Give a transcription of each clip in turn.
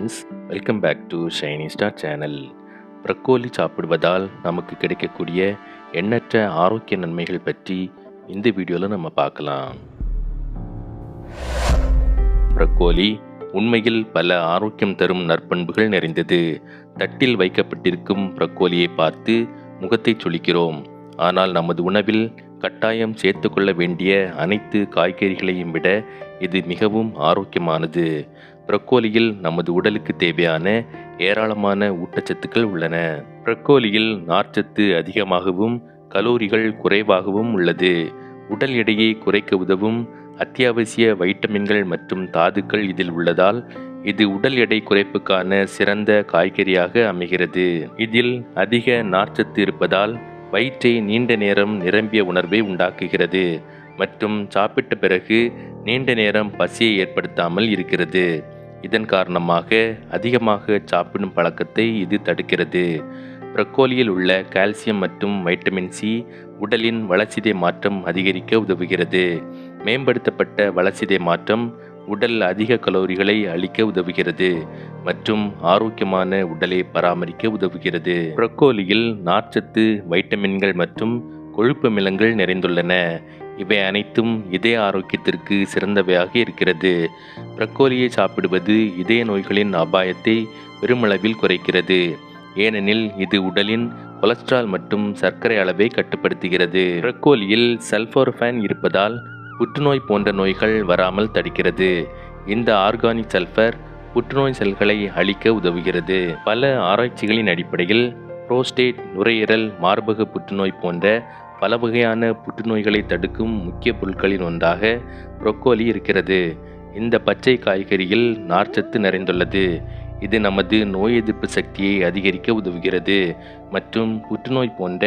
Friends welcome back to shiny star channel broccoli சாப்பிடுவதால் நமக்கு கிடைக்கக்கூடிய எண்ணற்ற ஆரோக்கிய நன்மைகள் பற்றி இந்த வீடியோவில் நம்ம பார்க்கலாம். ப்ரக்கோலி உண்மையில் பல ஆரோக்கியம் தரும் நற்பண்புகள் நிறைந்தது. தட்டில் வைக்கப்பட்டிருக்கும் ப்ரக்கோலியை பார்த்து முகத்தை சுளிக்கிறோம். ஆனால் நமது உணவில் கட்டாயம் சேர்த்துக்கொள்ள வேண்டிய அனைத்து காய்கறிகளையும் விட இது மிகவும் ஆரோக்கியமானது. ப்ரக்கோலியில் நமது உடலுக்கு தேவையான ஏராளமான ஊட்டச்சத்துக்கள் உள்ளன. ப்ரக்கோலியில் நார்ச்சத்து அதிகமாகவும் கலோரிகள் குறைவாகவும் உள்ளது. உடல் எடையை குறைக்க உதவும் அத்தியாவசிய வைட்டமின்கள் மற்றும் தாதுக்கள் இதில் உள்ளதால் இது உடல் எடை குறைப்புக்கான சிறந்த காய்கறியாக அமைகிறது. இதில் அதிக நார்ச்சத்து இருப்பதால் வயிற்றை நீண்ட நேரம் நிரம்பிய உணர்வை உண்டாக்குகிறது மற்றும் சாப்பிட்ட பிறகு நீண்ட நேரம் பசியை ஏற்படுத்தாமல் இருக்கிறது. இதன் காரணமாக அதிகமாக சாப்பிடும் பழக்கத்தை இது தடுக்கிறது. ப்ரக்கோலியில் உள்ள கால்சியம் மற்றும் வைட்டமின் சி உடலின் வளர்ச்சிதை மாற்றம் அதிகரிக்க உதவுகிறது. மேம்படுத்தப்பட்ட வளர்ச்சிதை மாற்றம் உடல் அதிக கலோரிகளை அளிக்க உதவுகிறது மற்றும் ஆரோக்கியமான உடலை பராமரிக்க உதவுகிறது. ப்ரக்கோலியில் நார்ச்சத்து வைட்டமின்கள் மற்றும் கொழுப்பு மிலங்கள் நிறைந்துள்ளன. இவை அனைத்தும் இதய ஆரோக்கியத்திற்கு சிறந்தவையாக இருக்கிறது. ப்ரக்கோலியை சாப்பிடுவது இதய நோய்களின் அபாயத்தை பெருமளவில் குறைக்கிறது. ஏனெனில் இது உடலின் கொலஸ்ட்ரால் மற்றும் சர்க்கரை அளவை கட்டுப்படுத்துகிறது. பிரக்கோலியில் சல்ஃபோர்ஃபேன் இருப்பதால் புற்றுநோய் போன்ற நோய்கள் வராமல் தடுக்கிறது. இந்த ஆர்கானிக் சல்ஃபர் புற்றுநோய் செல்களை அழிக்க உதவுகிறது. பல ஆராய்ச்சிகளின் அடிப்படையில் புரோஸ்டேட் நுரையீரல் மார்பக புற்றுநோய் போன்ற பல வகையான புற்றுநோய்களை தடுக்கும் முக்கிய பொருட்களின் ஒன்றாக ப்ரொக்கோலி இருக்கிறது. இந்த பச்சை காய்கறியில் நார்ச்சத்து நிறைந்துள்ளது. இது நமது நோய் எதிர்ப்பு சக்தியை அதிகரிக்க உதவுகிறது மற்றும் புற்றுநோய் போன்ற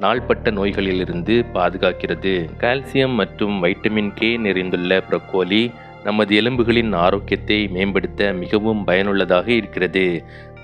நாள்பட்ட நோய்களிலிருந்து பாதுகாக்கிறது. கால்சியம் மற்றும் வைட்டமின் கே நிறைந்துள்ள ப்ரக்கோலி நமது எலும்புகளின் ஆரோக்கியத்தை மேம்படுத்த மிகவும் பயனுள்ளதாக இருக்கிறது.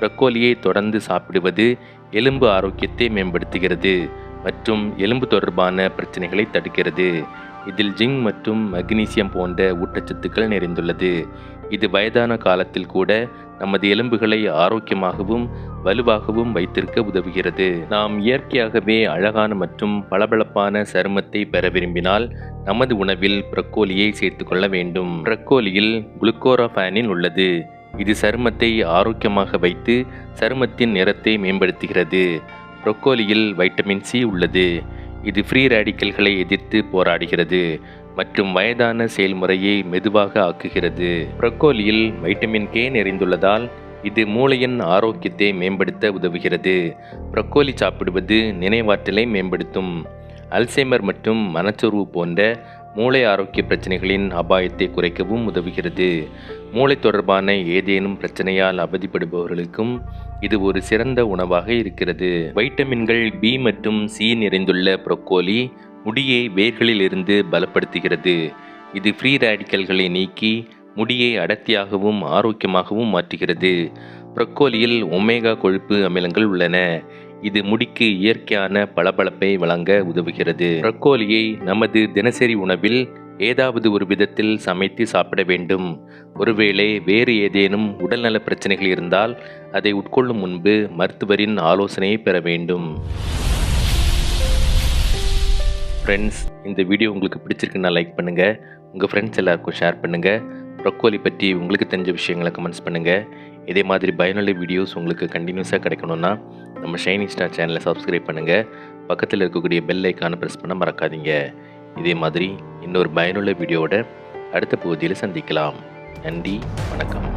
ப்ரக்கோலியை தொடர்ந்து சாப்பிடுவது எலும்பு ஆரோக்கியத்தை மேம்படுத்துகிறது. மற்றும் எலும்பு தொடர்பான பிரச்சனைகளை தடுக்கிறது. இதில் ஜிங்க் மற்றும் மக்னீசியம் போன்ற ஊட்டச்சத்துக்கள் நிறைந்துள்ளது. இது வயதான காலத்தில் கூட நமது எலும்புகளை ஆரோக்கியமாகவும் வலுவாகவும் வைத்திருக்க உதவுகிறது. நாம் இயற்கையாகவே அழகான மற்றும் பளபளப்பான சருமத்தை பெற விரும்பினால் நமது உணவில் ப்ரக்கோலியை சேர்த்துக்கொள்ள வேண்டும். ப்ரக்கோலியில் குளுக்கோராஃபேனின் உள்ளது. இது சருமத்தை ஆரோக்கியமாக வைத்து சருமத்தின் நிறத்தை மேம்படுத்துகிறது. ப்ரொக்கோலியில் வைட்டமின் சி உள்ளது. இது ஃப்ரீ ரேடிக்கல்களை எதிர்த்து போராடுகிறது மற்றும் வயதான செயல்முறையை மெதுவாக ஆக்குகிறது. ப்ரொக்கோலியில் வைட்டமின் கே நிறைந்துள்ளதால் இது மூளையின் ஆரோக்கியத்தை மேம்படுத்த உதவுகிறது. ப்ரொக்கோலி சாப்பிடுவது நினைவாற்றலை மேம்படுத்தும். அல்சைமர் மற்றும் மனச்சோர்வு போன்ற மூளை ஆரோக்கிய பிரச்சனைகளின் அபாயத்தை குறைக்கவும் உதவுகிறது. மூளை தொடர்பான ஏதேனும் பிரச்சனையால் அவதிப்படுபவர்களுக்கும் இது ஒரு சிறந்த உணவாக இருக்கிறது. வைட்டமின்கள் பி மற்றும் சி நிறைந்துள்ள புரொக்கோலி முடியை வேர்களிலிருந்து பலப்படுத்துகிறது. இது ஃப்ரீ ரேடிக்கல்களை நீக்கி முடியை அடர்த்தியாகவும் ஆரோக்கியமாகவும் மாற்றுகிறது. ப்ரொக்கோலியில் ஒமேகா கொழுப்பு அமிலங்கள் உள்ளன. இது முடிக்கு இயற்கையான பளபளப்பை வழங்க உதவுகிறது. ப்ரக்கோலியை நமது தினசரி உணவில் ஏதாவது ஒரு விதத்தில் சமைத்து சாப்பிட வேண்டும். ஒருவேளை வேறு ஏதேனும் உடல்நல பிரச்சனைகள் இருந்தால் அதை உட்கொள்ளும் முன்பு மருத்துவரின் ஆலோசனையை பெற வேண்டும். ஃப்ரெண்ட்ஸ் இந்த வீடியோ உங்களுக்கு பிடிச்சிருக்குன்னா லைக் பண்ணுங்கள் உங்கள் ஃப்ரெண்ட்ஸ் எல்லாருக்கும் ஷேர் பண்ணுங்கள் ப்ரொக்கோலி பற்றி உங்களுக்கு தெரிஞ்ச விஷயங்களை கமெண்ட்ஸ் பண்ணுங்கள் இதே மாதிரி பயனுள்ள வீடியோஸ் உங்களுக்கு கண்டினியூஸாக கிடைக்கணும்னா நம்ம ஷைனிங் ஸ்டார் சேனலை சப்ஸ்கிரைப் பண்ணுங்கள் பக்கத்தில் இருக்கக்கூடிய பெல் ஐக்கானை ப்ரெஸ் பண்ண மறக்காதீங்க. இதே மாதிரி இன்னொரு பயனுள்ள வீடியோவோட அடுத்த பகுதியில் சந்திக்கலாம். நன்றி வணக்கம்.